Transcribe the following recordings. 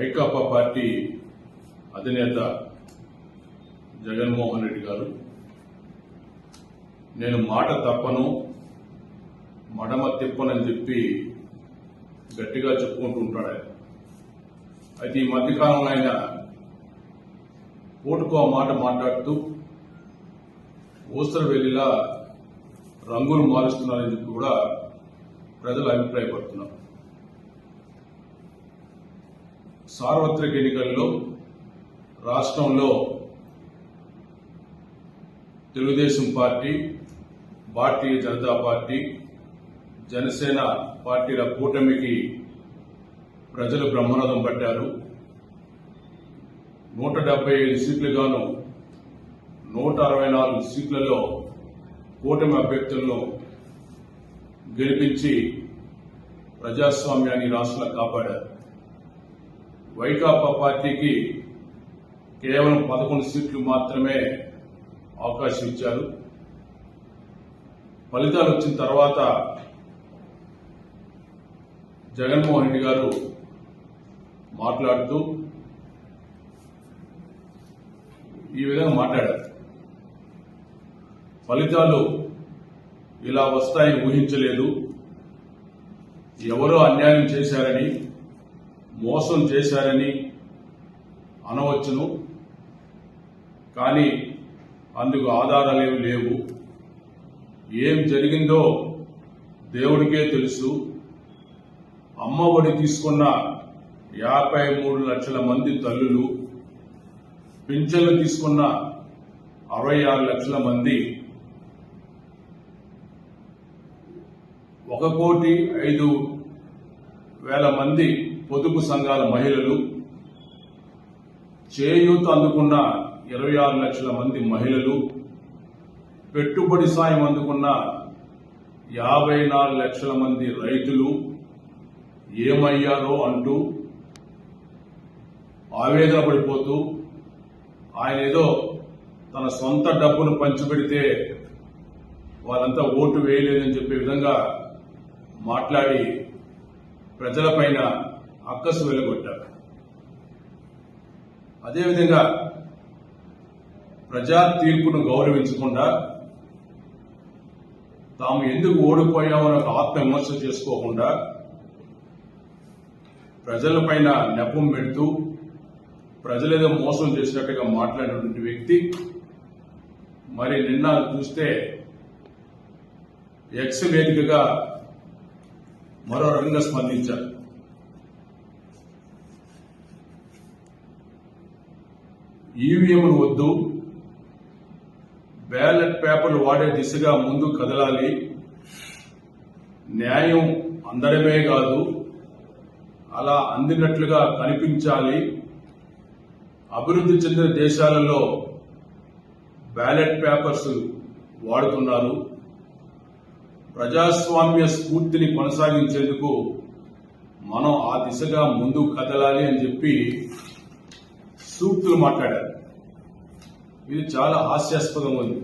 Vaikapa party అధినేత జగన్మోహన్ రెడ్డి గారు నేను మాట తప్పను మడమ తిప్పనని చెప్పి గట్టిగా చెప్పుకుంటూ ఉంటాడు ఆయన. అయితే ఈ మధ్యకాలంలో ఆయన ఓటుకో ఆ మాట మాట్లాడుతూ ఊసర వెళ్ళిలా రంగులు మారుస్తున్నారని చెప్పి కూడా ప్రజలు అభిప్రాయపడుతున్నారు. సార్వత్రిక ఎన్నికల్లో రాష్ట్రంలో తెలుగుదేశం పార్టీ భారతీయ జనతా పార్టీ జనసేన పార్టీల కూటమికి ప్రజలు బ్రహ్మరథం పట్టారు. నూట డెబ్బై ఐదు సీట్లుగాను నూట అరవై నాలుగు సీట్లలో కూటమి అభ్యర్థులను గెలిపించి ప్రజాస్వామ్యాన్ని రాష్ట్రంలో కాపాడారు. వైకాపా పార్టీకి కేవలం పదకొండు సీట్లు మాత్రమే అవకాశం ఇచ్చారు. ఫలితాలు వచ్చిన తర్వాత జగన్మోహన్ రెడ్డి గారు మాట్లాడుతూ ఈ విధంగా మాట్లాడారు. ఫలితాలు ఇలా వస్తాయని ఊహించలేదు. ఎవరో అన్యాయం చేశారని మోసం చేశారని అనవచ్చును. కానీ అందుకు ఆధారాలేవి లేవు. ఏం జరిగిందో దేవుడికే తెలుసు. అమ్మ ఒడి తీసుకున్న యాభై మూడు లక్షల మంది తల్లులు పింఛన్లు తీసుకున్న అరవై ఆరు లక్షల మంది ఒక కోటి ఐదు వేల మంది పొదుపు సంఘాల మహిళలు చేయూత అందుకున్న ఇరవై ఆరు లక్షల మంది మహిళలు పెట్టుబడి సాయం అందుకున్న యాభై నాలుగు లక్షల మంది రైతులు ఏమయ్యారో అంటూ ఆవేదన పడిపోతూ ఆయన ఏదో తన సొంత డబ్బును పంచిపెడితే వాళ్ళంతా ఓటు వేయలేదని చెప్పే విధంగా మాట్లాడి ప్రజలపైన అక్కసు వెలుగొట్టారు అదేవిధంగా ప్రజా తీర్పును గౌరవించకుండా తాము ఎందుకు ఓడిపోయామని ఒక ఆత్మవిమర్శ చేసుకోకుండా ప్రజలపైన నెపం పెడుతూ ప్రజలేదో మోసం చేసినట్టుగా మాట్లాడినటువంటి వ్యక్తి మరి నిన్న చూస్తే ఎక్స్ వేదికగా మరో రకంగా స్పందించారు. ఈవీఎంలు వద్దు. బ్యాలెట్ పేపర్లు వాడే దిశగా ముందు కదలాలి. న్యాయం అందడమే కాదు అలా అందినట్లుగా కనిపించాలి. అభివృద్ధి చెందిన దేశాలలో బ్యాలెట్ పేపర్స్ వాడుతున్నారు. ప్రజాస్వామ్య స్ఫూర్తిని కొనసాగించేందుకు మనం ఆ దిశగా ముందు కదలాలి అని చెప్పి సూక్తులు మాట్లాడారు. ఇది చాలా హాస్యాస్పదం ఉంది.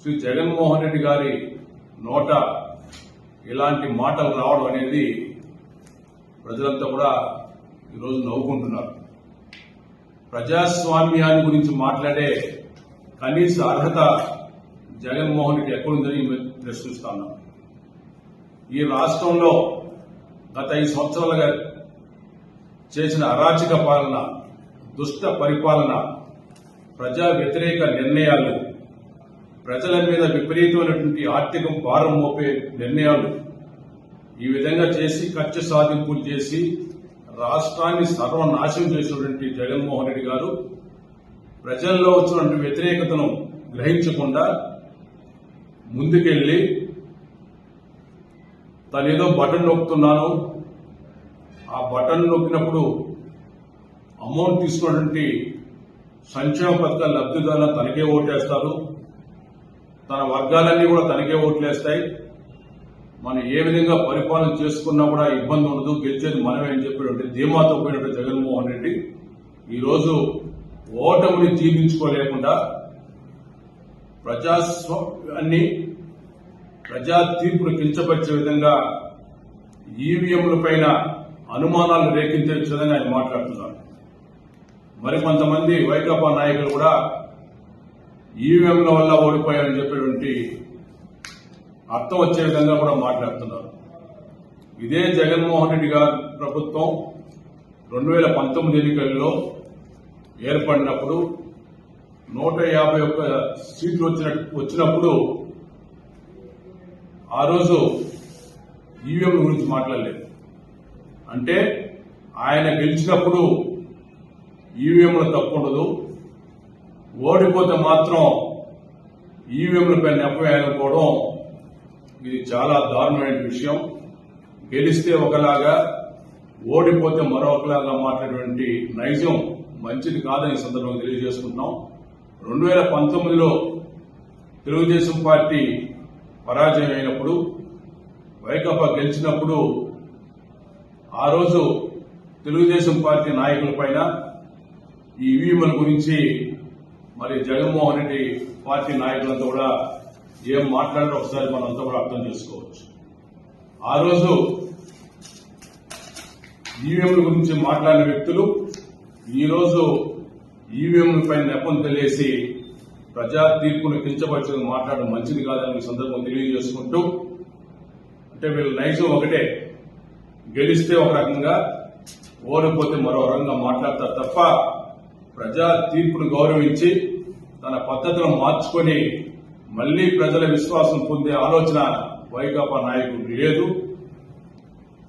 శ్రీ జగన్మోహన్ రెడ్డి గారి నోట ఇలాంటి మాటలు రావడం అనేది ప్రజలంతా కూడా ఈరోజు నవ్వుకుంటున్నారు. ప్రజాస్వామ్యాన్ని గురించి మాట్లాడే కనీస అర్హత జగన్మోహన్ రెడ్డి ఎక్కడుందని మేము ప్రశ్నిస్తాను ఈ రాష్ట్రంలో గత ఐదు సంవత్సరాలుగా చేసిన అరాచక పాలన దుష్ట పరిపాలన ప్రజా వ్యతిరేక నిర్ణయాలు ప్రజల మీద విపరీతమైనటువంటి ఆర్థిక భారం మోపే నిర్ణయాలు ఈ విధంగా చేసి ఖర్చు సాధింపులు చేసి రాష్ట్రాన్ని సర్వనాశనం చేసినటువంటి జగన్మోహన్ రెడ్డి గారు ప్రజల్లో వచ్చినటువంటి వ్యతిరేకతను గ్రహించకుండా ముందుకెళ్ళి తనేదో బటన్ నొక్కుతున్నాను. ఆ బటన్ నొక్కినప్పుడు అమౌంట్ తీసుకున్నటువంటి సంక్షేమ పథకాల లబ్ధిదారులను తనకే ఓటేస్తారు తన వర్గాలన్నీ కూడా తనకే ఓట్లేస్తాయి. మనం ఏ విధంగా పరిపాలన చేసుకున్నా కూడా ఇబ్బంది ఉండదు. గెలిచేది మనమే అని చెప్పినట్టు ధీమాతో పోయినటువంటి జగన్మోహన్ రెడ్డి ఈరోజు ఓటమిని జీవించుకోలేకుండా ప్రజాస్వామ్యాన్ని ప్రజా తీర్పును కించపరిచే విధంగా ఈవీఎంల పైన అనుమానాలు రేకించే విధంగా ఆయన మాట్లాడుతున్నారు. మరి కొంతమంది వైకాపా నాయకులు కూడా ఈవీఎంల వల్ల ఓడిపోయారని చెప్పేటువంటి అర్థం వచ్చే విధంగా కూడా మాట్లాడుతున్నారు. ఇదే జగన్మోహన్ రెడ్డి గారి ప్రభుత్వం రెండు వేల పంతొమ్మిది ఎన్నికల్లో ఏర్పడినప్పుడు నూట యాభై ఒక్క సీట్లు వచ్చిన వచ్చినప్పుడు ఆ రోజు ఈవీఎం గురించి మాట్లాడలేదు. అంటే ఆయన గెలిచినప్పుడు ఈవీఎంలు తప్పు ఉండదు. ఓడిపోతే మాత్రం ఈవీఎంలపై నెప్పవేయకపోవడం ఇది చాలా దారుణమైన విషయం. గెలిస్తే ఒకలాగా ఓడిపోతే మరొకలాగా మాట్లాడేటువంటి నైజం మంచిది కాదని సందర్భంగా తెలియజేసుకుంటున్నాం. రెండు వేల పంతొమ్మిదిలో తెలుగుదేశం పార్టీ పరాజయం అయినప్పుడు వైకాపా గెలిచినప్పుడు ఆ రోజు తెలుగుదేశం పార్టీ నాయకుల పైన ఈ ఈవీఎంల గురించి మరి జగన్మోహన్ రెడ్డి పార్టీ నాయకులంతా కూడా ఏం మాట్లాడారో ఒకసారి మనంతా కూడా అర్థం చేసుకోవచ్చు. ఆ రోజు ఈవీఎంల గురించి మాట్లాడిన వ్యక్తులు ఈరోజు ఈవీఎంల పైన నెపం తెలియసి ప్రజా తీర్పును కించపరచడం మాట్లాడడం మంచిది కాదని ఈ సందర్భం తెలియజేసుకుంటూ అంటే వీళ్ళ నైజం ఒకటే. గెలిస్తే ఒక రకంగా ఓడిపోతే మరో రకంగా మాట్లాడతారు తప్ప ప్రజా తీర్పును గౌరవించి తన పద్ధతులను మార్చుకొని మళ్ళీ ప్రజల విశ్వాసం పొందే ఆలోచన వైకాపా నాయకుడు లేదు.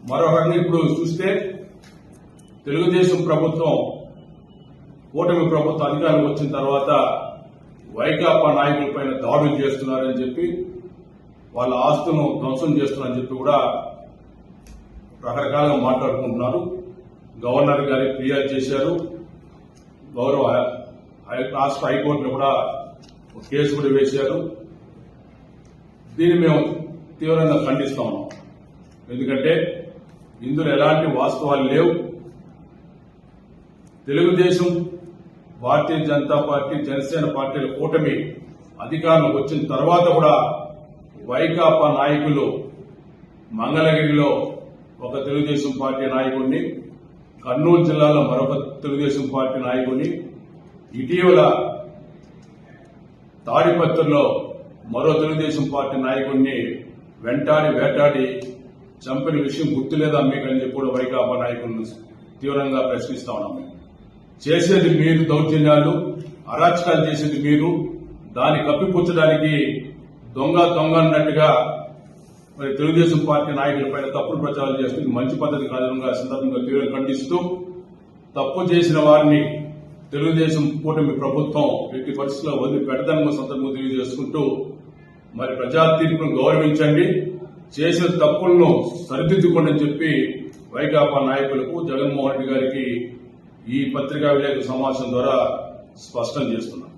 మరో ఇప్పుడు చూస్తే తెలుగుదేశం ప్రభుత్వం కూటమి ప్రభుత్వం అధికారం వచ్చిన తర్వాత వైకాపా నాయకులపైన దాడులు చేస్తున్నారని చెప్పి వాళ్ళ ఆస్తులను ధ్వంసం చేస్తున్నారని చెప్పి కూడా రకరకాలుగా మాట్లాడుకుంటున్నారు. గవర్నర్ గారికి ఫిర్యాదు చేశారు. గౌరవ రాష్ట్ర హైకోర్టును కూడా ఒక కేసు కూడా వేశారు. దీన్ని మేము తీవ్రంగా ఖండిస్తా ఉన్నాం. ఎందుకంటే ఇందులో ఎలాంటి వాస్తవాలు లేవు. తెలుగుదేశం భారతీయ జనతా పార్టీ జనసేన పార్టీల కూటమి అధికారం వచ్చిన తర్వాత కూడా వైకాపా నాయకులు మంగళగిరిలో ఒక తెలుగుదేశం పార్టీ నాయకుడిని కర్నూలు జిల్లాలో మరొక తెలుగుదేశం పార్టీ నాయకుడిని ఇటీవల తాడిపత్రిలో మరో తెలుగుదేశం పార్టీ నాయకుడిని వెంటాడి వేటాడి చంపిన విషయం గుర్తులేదా మీకు అని చెప్పి కూడా వైకాపా నాయకులను తీవ్రంగా ప్రశ్నిస్తా ఉన్నాం మేము. చేసేది మీరు దౌర్జన్యాలు అరాచకాలు చేసేది మీరు దాన్ని కప్పిపుచ్చడానికి దొంగ దొంగ అన్నట్టుగా మరి తెలుగుదేశం పార్టీ నాయకులపైన తప్పుడు ప్రచారం చేస్తూ మంచి పద్ధతి కారణంగా సందర్భంగా తీవ్రం ఖండిస్తూ తప్పు చేసిన వారిని తెలుగుదేశం కూటమి ప్రభుత్వం ఎట్టి పరిస్థితుల్లో వదిలి పెడతానన్న సందర్భంగా తెలియజేసుకుంటూ మరి ప్రజా తీర్పును గౌరవించండి. చేసిన తప్పులను సరిదిద్దుకోండి అని చెప్పి వైకాపా నాయకులకు జగన్మోహన్ రెడ్డి గారికి ఈ పత్రికా విలేకరుల సమావేశం ద్వారా స్పష్టం చేస్తున్నారు